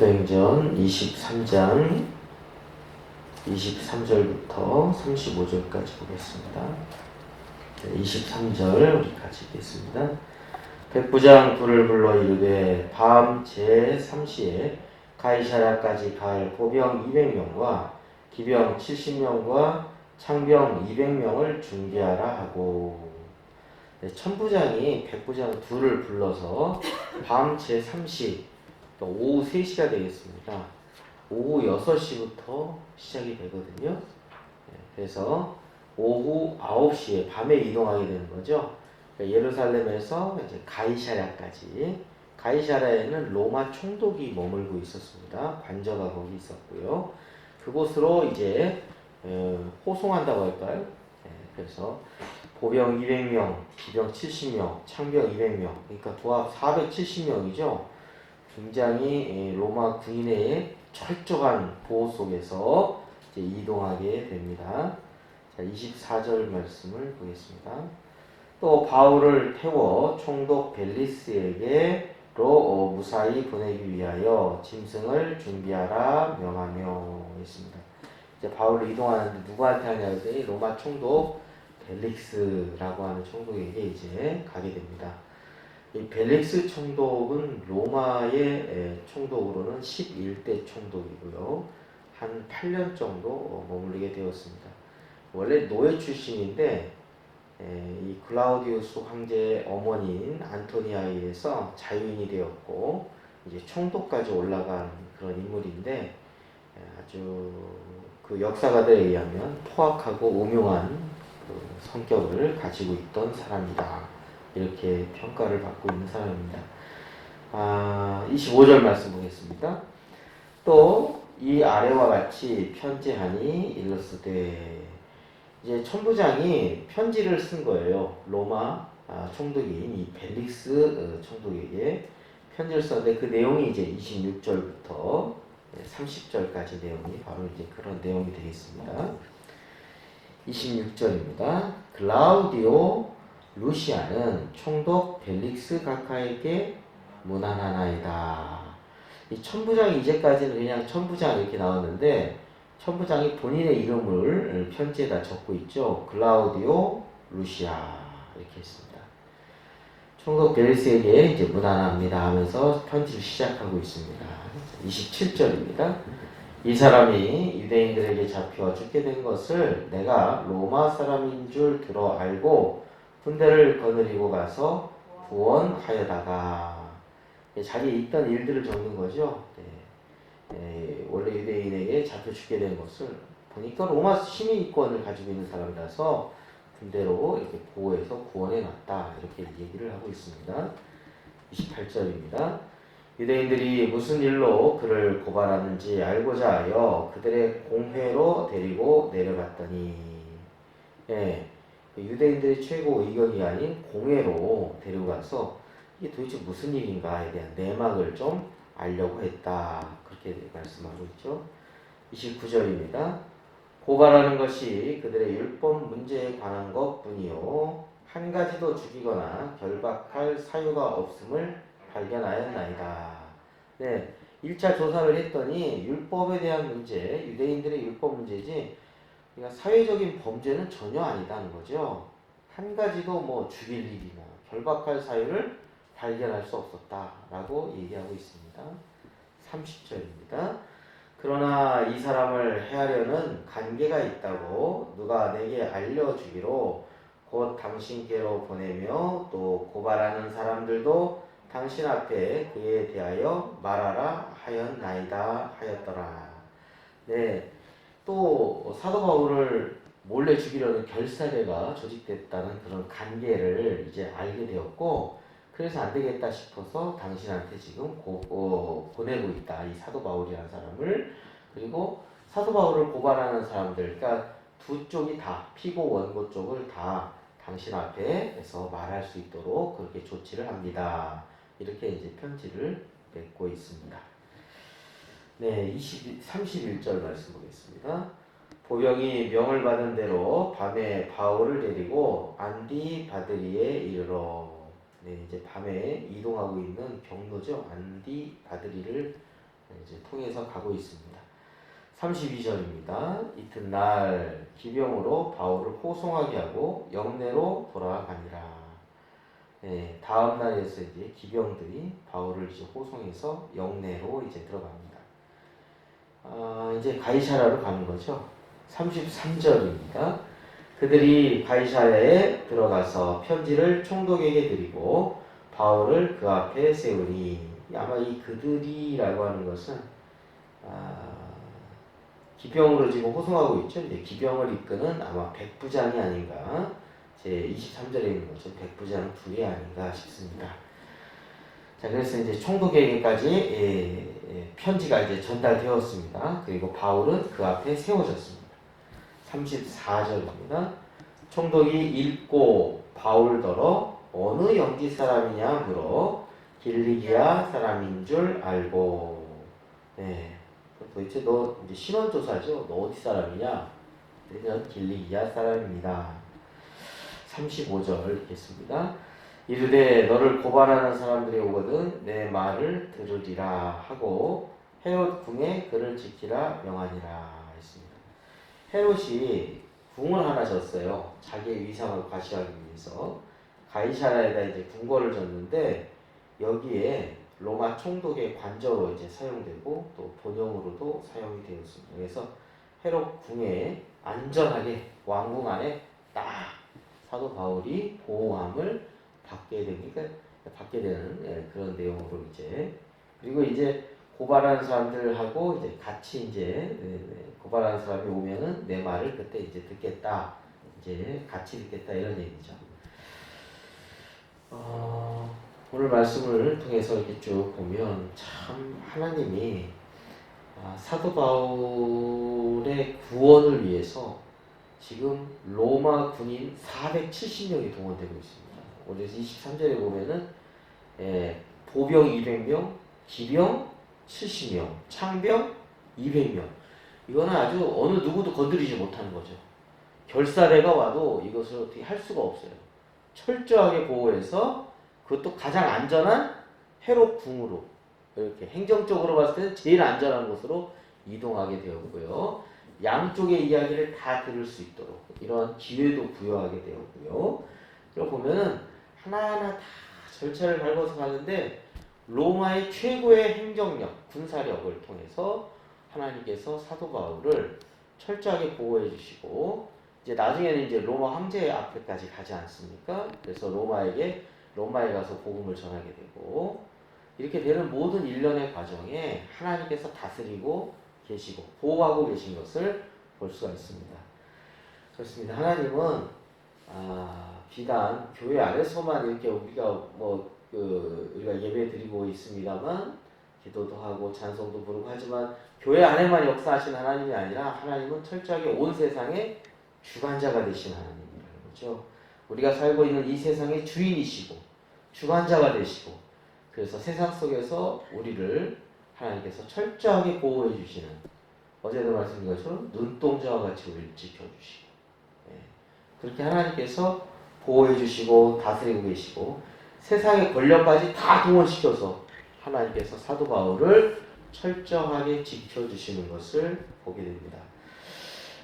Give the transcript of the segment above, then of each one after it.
23장 23절부터 35절까지 보겠습니다. 네, 23절 우리 같이 읽겠습니다. 백부장 둘을 불러 이르되 밤 제3시에 가이사라까지 갈 보병 200명과 기병 70명과 창병 200명을 준비하라 하고 네, 천부장이 백부장 둘을 불러서 밤 제3시 그러니까 오후 3시가 되겠습니다. 오후 6시부터 시작이 되거든요. 네, 그래서 오후 9시에 밤에 이동하게 되는 거죠. 그러니까 예루살렘에서 이제 가이샤라까지 가이샤라에는 로마 총독이 머물고 있었습니다. 관저가 거기 있었고요. 그곳으로 이제 에, 호송한다고 할까요? 네, 그래서 보병 200명, 기병 70명, 창병 200명, 그러니까 도합 470명이죠. 굉장히 에, 로마 군인의 철저한 보호 속에서 이동하게 됩니다. 자, 24절 말씀을 보겠습니다. 또 바울을 태워 총독 벨리스에게로 어, 무사히 보내기 위하여 짐승을 준비하라 명하며 있습니다. 이제 바울을 이동하는데 누구한테 하냐 했더니 로마 총독 벨릭스라고 하는 총독에게 이제 가게 됩니다. 이 벨릭스 총독은 로마의 에, 총독으로는 11대 총독이고요. 한 8년 정도 어, 머무르게 되었습니다. 원래 노예 출신인데 에, 이 클라우디우스 황제의 어머니인 안토니아에 의해서 자유인이 되었고 이제 총독까지 올라간 그런 인물인데 에, 아주 그 역사가들에 의하면 포악하고 오묘한 그 성격을 가지고 있던 사람이다. 이렇게 평가를 받고 있는 사람입니다. 아, 25절 말씀 보겠습니다. 또 이 아래와 같이 편지하니 일러스되 이제 천부장이 편지를 쓴 거예요. 로마 아, 총독인 이 벨릭스 어, 총독에게 편지를 썼는데 그 내용이 이제 26절부터 30절까지 내용이 바로 이제 그런 내용이 되겠습니다. 26절입니다. 글라우디오 루시아는 총독 벨릭스 가카에게 문안하나이다. 이 천부장이 이제까지는 그냥 천부장 이렇게 나왔는데 천부장이 본인의 이름을 편지에다 적고 있죠. 글라우디오 루시아 이렇게 했습니다. 총독 벨릭스에게 이제 문안합니다 하면서 편지를 시작하고 있습니다. 27절입니다. 이 사람이 유대인들에게 잡혀 죽게 된 것을 내가 로마 사람인 줄 들어 알고 군대를 거느리고 가서 구원하여다가 자기 있던 일들을 적는 거죠. 네. 에, 원래 유대인에게 잡혀 죽게 된 것을 보니까 로마 시민권을 가지고 있는 사람이라서 군대로 이렇게 보호해서 구원해 놨다 이렇게 얘기를 하고 있습니다. 28절입니다. 유대인들이 무슨 일로 그를 고발하는지 알고자 하여 그들의 공회로 데리고 내려갔더니 예, 유대인들의 최고 의견이 아닌 공회로 데려가서 이게 도대체 무슨 일인가에 대한 내막을 좀 알려고 했다 그렇게 말씀하고 있죠. 29절입니다. 고발하는 것이 그들의 율법 문제에 관한 것 뿐이요 한 가지도 죽이거나 결박할 사유가 없음을 발견하였나이다. 네, 1차 조사를 했더니 율법에 대한 문제, 유대인들의 율법 문제지, 그러니까 사회적인 범죄는 전혀 아니다는 거죠. 한 가지도 뭐 죽일 일이나 결박할 사유를 발견할 수 없었다라고 얘기하고 있습니다. 30절입니다. 그러나 이 사람을 해하려는 관계가 있다고 누가 내게 알려주기로 곧 당신께로 보내며 또 고발하는 사람들도 당신 앞에 그에 대하여 말하라 하였나이다 하였더라. 네, 또 사도 바울을 몰래 죽이려는 결사대가 조직됐다는 그런 관계를 이제 알게 되었고 그래서 안 되겠다 싶어서 당신한테 지금 고, 어, 보내고 있다 이 사도 바울이라는 사람을 그리고 사도 바울을 고발하는 사람들 그러니까 두 쪽이 다 피고 원고 쪽을 다 당신 앞에서 말할 수 있도록 그렇게 조치를 합니다. 이렇게 이제 편지를 맺고 있습니다. 네, 20, 31절 말씀 보겠습니다. 보병이 명을 받은 대로 밤에 바울을 데리고 안디 바드리에 이르러 네, 이제 밤에 이동하고 있는 경로죠. 안디 바드리를 이제 통해서 가고 있습니다. 32절입니다. 이튿날 기병으로 바울을 호송하게 하고 영내로 돌아가니라. 네, 다음 날에서 이제 기병들이 바울을 이제 호송해서 영내로 이제 들어갑니다. 아, 이제 가이사라로 가는 거죠. 33절입니다. 그들이 가이사라에 들어가서 편지를 총독에게 드리고 바울을 그 앞에 세우니 아마 이 그들이라고 하는 것은 아, 기병으로 지금 호송하고 있죠. 이제 기병을 이끄는 아마 백부장이 아닌가 제 23절에 있는 것처럼 백부장 둘이 아닌가 싶습니다. 자, 그래서 이제 총독에게까지 예, 예, 편지가 이제 전달되었습니다. 그리고 바울은 그 앞에 세워졌습니다. 34절입니다. 총독이 읽고 바울더러 어느 영지 사람이냐 물어 길리기아 사람인 줄 알고 네. 도대체 너 이제 신원 조사죠. 너 어디 사람이냐? 그래서 길리기아 사람입니다. 35절 읽겠습니다. 이르되 너를 고발하는 사람들이 오거든 내 말을 들으리라 하고 헤롯 궁에 그를 지키라 명하니라 했습니다. 헤롯이 궁을 하나 졌어요. 자기의 위상을 과시하기 위해서 가이사라에다 이제 궁궐을 졌는데 여기에 로마 총독의 관저로 이제 사용되고 또 본용으로도 사용이 되었습니다. 그래서 헤롯 궁에 안전하게 왕궁 안에 딱 사도 바울이 보호함을 받게 되니까 받게 되는 예, 그런 내용으로 이제 그리고 이제 고발하는 사람들하고 이제 같이 이제 네, 네, 고발하는 사람이 오면은 내 말을 그때 이제 듣겠다 이제 같이 듣겠다 이런 얘기죠. 어, 오늘 말씀을 통해서 이렇게 쭉 보면 참 하나님이 아, 사도 바울의 구원을 위해서 지금 로마 군인 470명이 동원되고 있습니다. 오늘 23절에 보면은 예, 보병 200명, 기병 70명, 창병 200명. 이거는 아주 어느 누구도 건드리지 못하는 거죠. 결사대가 와도 이것을 어떻게 할 수가 없어요. 철저하게 보호해서 그것도 가장 안전한 헤롯 궁으로 이렇게 행정적으로 봤을 때는 제일 안전한 곳으로 이동하게 되었고요. 양쪽의 이야기를 다 들을 수 있도록 이런 기회도 부여하게 되었고요. 그리고 보면은 하나하나 다 절차를 밟아서 가는데 로마의 최고의 행정력, 군사력을 통해서 하나님께서 사도 바울을 철저하게 보호해 주시고 이제 나중에는 이제 로마 황제 앞에까지 가지 않습니까? 그래서 로마에게 로마에 가서 복음을 전하게 되고 이렇게 되는 모든 일련의 과정에 하나님께서 다스리고 계시고 보호하고 계신 것을 볼 수가 있습니다. 그렇습니다. 하나님은 아, 비단 교회 안에서만 이렇게 우리가 뭐 그 우리가 예배 드리고 있습니다만 기도도 하고 찬송도 부르고 하지만 교회 안에만 역사하신 하나님이 아니라 하나님은 철저하게 온 세상의 주관자가 되신 하나님이라는 거죠. 우리가 살고 있는 이 세상의 주인이시고 주관자가 되시고 그래서 세상 속에서 우리를 하나님께서 철저하게 보호해 주시는 어제도 말씀드린 것처럼 눈동자와 같이 우리를 지켜주시고 예. 그렇게 하나님께서 보호해 주시고 다스리고 계시고 세상의 권력까지 다 동원시켜서 하나님께서 사도 바울을 철저하게 지켜주시는 것을 보게 됩니다.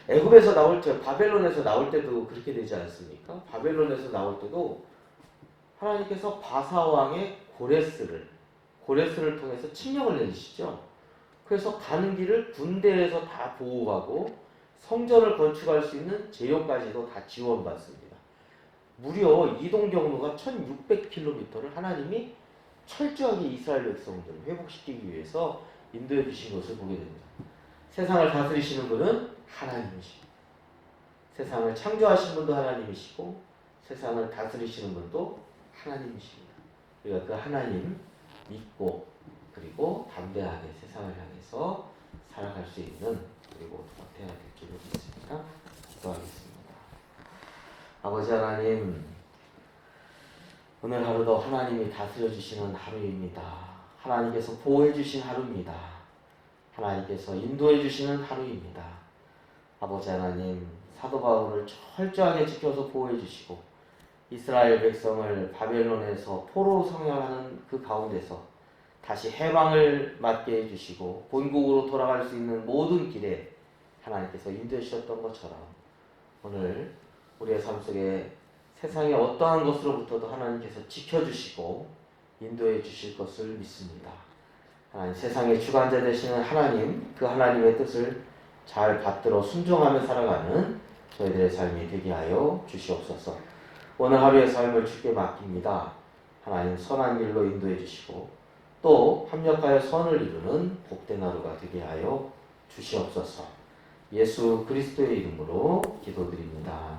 애굽에서 나올 때, 바벨론에서 나올 때도 그렇게 되지 않습니까? 바벨론에서 나올 때도 하나님께서 바사 왕의 고레스를 고레스를 통해서 칙령을 내리시죠. 그래서 가는 길을 군대에서 다 보호하고 성전을 건축할 수 있는 재료까지도 다 지원받습니다. 무려 이동 경로가 1600km를 하나님이 철저하게 이스라엘 백성들을 회복시키기 위해서 인도해 주신 것을 보게 됩니다. 세상을 다스리시는 분은 하나님이시고 세상을 창조하신 분도 하나님이시고 세상을 다스리시는 분도 하나님이십니다. 우리가 그 하나님 믿고 그리고 담대하게 세상을 향해서 살아갈 수 있는 그리고 되어야 될 줄을 믿습니다. 기도하겠습니다. 아버지 하나님 오늘 하루도 하나님이 다스려 주시는 하루입니다. 하나님께서 보호해 주신 하루입니다. 하나님께서 인도해 주시는 하루입니다. 아버지 하나님 사도 바울을 철저하게 지켜서 보호해 주시고 이스라엘 백성을 바벨론에서 포로 성행하는 그 가운데서 다시 해방을 맞게 해 주시고 본국으로 돌아갈 수 있는 모든 길에 하나님께서 인도해 주셨던 것처럼 오늘 우리의 삶 속에 세상의 어떠한 것으로부터도 하나님께서 지켜주시고 인도해 주실 것을 믿습니다. 하나님 세상의 주관자 되시는 하나님 그 하나님의 뜻을 잘 받들어 순종하며 살아가는 저희들의 삶이 되게 하여 주시옵소서. 오늘 하루의 삶을 주께 맡깁니다. 하나님 선한 길로 인도해 주시고 또 합력하여 선을 이루는 복된 하루가 되게 하여 주시옵소서. 예수 그리스도의 이름으로 기도드립니다.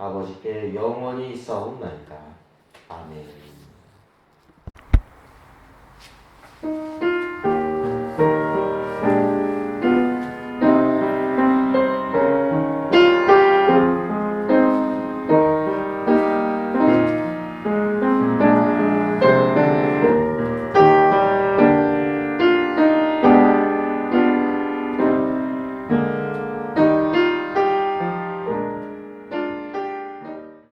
아버지께 영원히 있사옵나이다. 아멘.